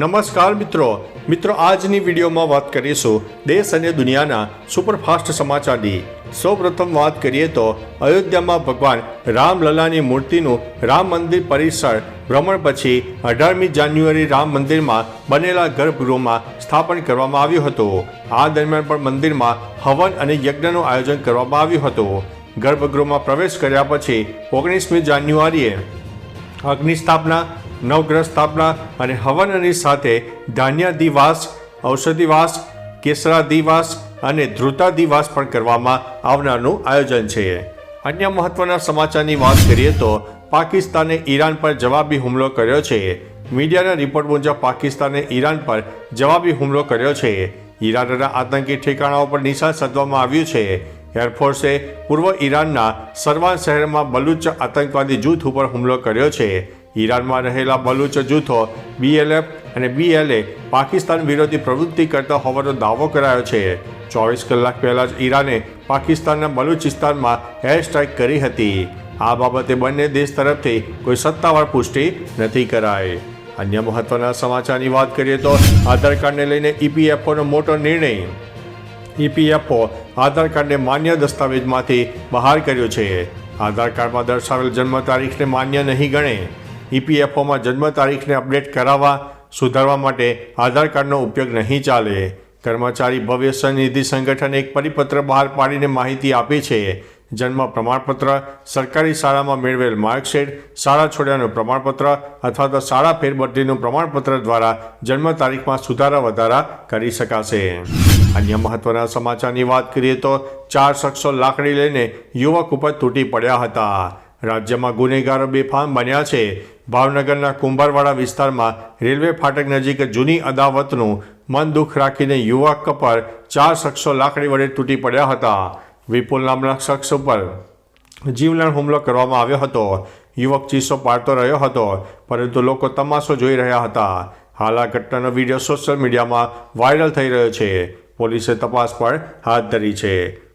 નમસ્કાર મિત્રો. મિત્રો, આજની વિડીયોમાં વાત કરીશું દેશ અને દુનિયાના સુપરફાસ્ટ સમાચારની. સૌપ્રથમ વાત કરીએ તો અયોધ્યામાં ભગવાન રામલલાની મૂર્તિનું રામ મંદિર પરિસર ભ્રમણ પછી અઢારમી જાન્યુઆરી રામ મંદિરમાં બનેલા ગર્ભગૃહમાં સ્થાપન કરવામાં આવ્યું હતું. આ દરમિયાન પણ મંદિરમાં હવન અને યજ્ઞનું આયોજન કરવામાં આવ્યું હતું. ગર્ભગૃહમાં પ્રવેશ કર્યા પછી ઓગણીસમી જાન્યુઆરીએ અગ્નિ સ્થાપના નવગ્રહ સ્થાપના અને હવનની સાથે ધાન્યાદિવાસ, ઔષધિવાસ, કેસરાદિવાસ અને ધ્રુતાદિવાસ પણ કરવામાં આવનારનું આયોજન છે. અન્ય મહત્વના સમાચારની વાત કરીએ તો પાકિસ્તાને ઈરાન પર જવાબી હુમલો કર્યો છે. મીડિયાના રિપોર્ટ મુજબ પાકિસ્તાને ઈરાન પર જવાબી હુમલો કર્યો છે. ઈરાનના આતંકી ઠેકાણાઓ પર નિશાન સાધવામાં આવ્યું છે. એરફોર્સે પૂર્વ ઈરાનના સરવાન શહેરમાં બલુચ આતંકવાદી જૂથ ઉપર હુમલો કર્યો છે. ઈરાનમાં રહેલા બલુચ જૂથો બીએલએફ અને બીએલએ પાકિસ્તાન વિરોધી પ્રવૃત્તિ કરતા હોવાનો દાવો કરાયો છે. ચોવીસ કલાક પહેલા જ ઈરાને પાકિસ્તાનના બલુચિસ્તાનમાં એર સ્ટ્રાઇક કરી હતી. આ બાબતે બંને દેશ તરફથી કોઈ સત્તાવાર પુષ્ટિ નથી કરાઈ. અન્ય મહત્વના સમાચારની વાત કરીએ તો આધાર કાર્ડને લઈને ઈપીએફઓનો મોટો નિર્ણય. ઈપીએફઓ આધાર કાર્ડને માન્ય દસ્તાવેજમાંથી બહાર કર્યો છે. આધાર કાર્ડમાં દર્શાવેલ જન્મ તારીખને માન્ય નહીં ગણે. ઈપીએફઓમાં જન્મ તારીખને અપડેટ કરાવવા, સુધારવા માટે આધાર કાર્ડનો ઉપયોગ નહીં ચાલે. કર્મચારી ભવ્ય નિધિ સંગઠન એક પરિપત્ર બહાર પાડીને માહિતી આપી છે. જન્મ પ્રમાણપત્ર, સરકારી શાળામાં મેળવેલ માર્કશીટ, શાળા છોડ્યાનું પ્રમાણપત્ર અથવા તો શાળા ફેરબદલીનું પ્રમાણપત્ર દ્વારા જન્મ તારીખમાં સુધારા વધારા કરી શકાશે. અન્ય મહત્વના સમાચારની વાત કરીએ તો ચાર શખ્સો લાકડી લઈને યુવક ઉપર તૂટી પડ્યા હતા. રાજ્યમાં ગુનેગારો બેફામ બન્યા છે. ભાવનગરના કુંભારવાડા વિસ્તારમાં રેલવે ફાટક નજીક જૂની અદાવતનું મન દુઃખ રાખીને યુવક પર ચાર શખ્સો લાકડી વડે તૂટી પડ્યા હતા. વિપુલ નામના શખ્સ ઉપર જીવલેણ હુમલો કરવામાં આવ્યો હતો. યુવક ચીસો પાડતો રહ્યો હતો, પરંતુ લોકો તમાશો જોઈ રહ્યા હતા. હાલ આ ઘટનાનો વીડિયો સોશિયલ મીડિયામાં વાયરલ થઈ રહ્યો છે. પોલીસે તપાસ પણ હાથ ધરી છે.